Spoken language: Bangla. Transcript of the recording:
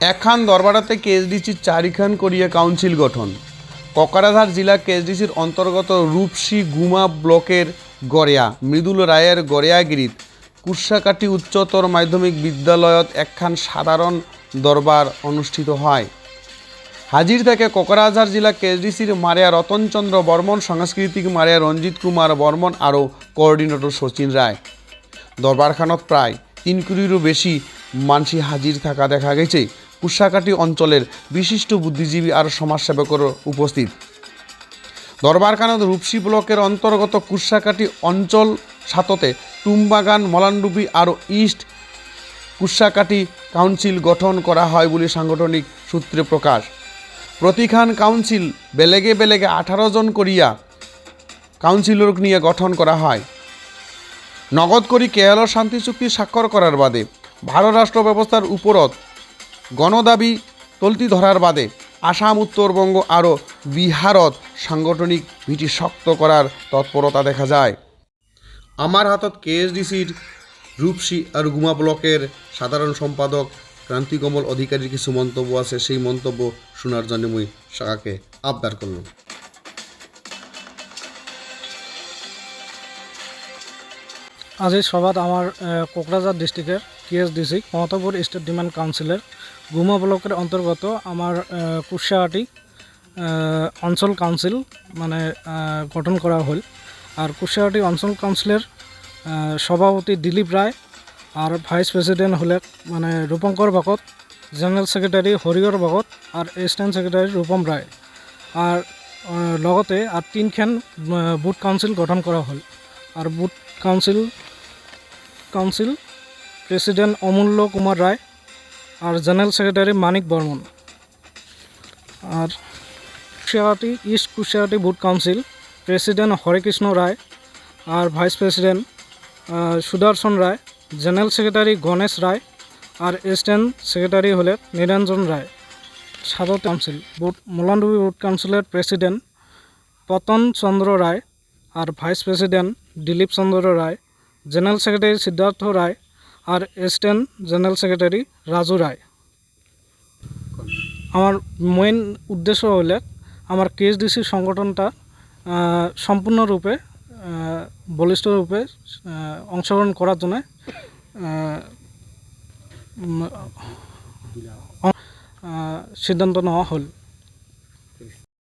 একখান দরবারাতে কেএসডিসির চারিখান করিয়া কাউন্সিল গঠন। ককরাঝাড় জেলা কেএসডিসির অন্তর্গত রূপসী গুমা ব্লকের গড়িয়া, মৃদুল রায়ের গড়িয়াগিরিত কুর্সাকাটি উচ্চতর মাধ্যমিক বিদ্যালয়ত একখান সাধারণ দরবার অনুষ্ঠিত হয়। হাজির থেকে কোকরাঝাড় জেলা কেএসডিসির মারিয়া রতনচন্দ্র বর্মন, সাংস্কৃতিক মারিয়া রঞ্জিত কুমার বর্মন আরও কোঅর্ডিনেটর শচীন রায়। দরবারখানত প্রায় তিন কোটিরও বেশি মানসি হাজির থাকা দেখা গেছে। কুশাকাটি অঞ্চলের বিশিষ্ট বুদ্ধিজীবী আর সমাজসেবকেরও উপস্থিত। দরবারখানত রূপসী ব্লকের অন্তর্গত কুশাকাটি অঞ্চল সাততে টুমবাগান, মলানডুবি আর ইস্ট কুশাকাটি কাউন্সিল গঠন করা হয় বলে সাংগঠনিক সূত্রে প্রকাশ। প্রতিখান কাউন্সিল বেলেগে বেলেগে আঠারো জন করিয়া কাউন্সিলর নিয়ে গঠন করা হয়। নগদ করি কেরল শান্তি চুক্তি স্বাক্ষর করার বাদে ভারত রাষ্ট্র ব্যবস্থার উপরত গণদাবি তলতি ধরার বাদে আসাম, উত্তরবঙ্গ আরও বিহারত সাংগঠনিক ভিটি শক্ত করার তৎপরতা দেখা যায়। আমার হাতত কেএসডিসির রূপসী আর গুমা ব্লকের সাধারণ সম্পাদক ক্রান্তিকমল অধিকারীর কিছু মন্তব্য আছে, সেই মন্তব্য শোনার জন্য মুই শাখাকে আবদার করলাম আজি সভাত আমাৰ কোকৰাঝাৰ ডিষ্ট্ৰিক্টৰ K S D C Mamatapur state demand কাউন্সিলৰ গুমা ব্লকের অন্তর্গত আমার কুশাহাটি অঞ্চল কাউন্সিল মানে গঠন করা হল। আর কুশাহাটি অঞ্চল কাউন্সিলের সভাপতি দিলীপ রায় আর ভাইস প্রেসিডেন্ট হলে মানে রূপঙ্কর ভকত জেনারেল সেক্রেটারি হরিহর ভকত আর এসিস্ট্যান্ট সেক্রেটারি রূপম রায় আর লগতে আর তিনখান বুথ কাউন্সিল গঠন করা হল। আর booth council council, president Amulya Kumar Roy আর জেনারেল সেক্রেটারি মানিক বর্মন। আর Kushiahati east Kushiahati booth council, president Harekrishna Roy আর vice president Sudarshan Roy, general secretary Ganesh Roy আর অ্যাসিস্ট্যান্ট সেক্রেটারি হলে নিরঞ্জন রায়। সাধারণ কাউন্সিল বুথ মোলানডুবি বুথ কাউন্সিলের প্রেসিডেন্ট পতন চন্দ্র রায় আর vice president Dilip Chandra Roy general secretary Siddhartha Roy আর assistant general secretary Raju Roy. আমার মেইন উদ্দেশ্য হলে আমার কেএসডিসি সংগঠনটা সম্পূর্ণরূপে বলিষ্ঠরূপে অংশগ্রহণ করার জন্য সিদ্ধান্ত নেওয়া হল।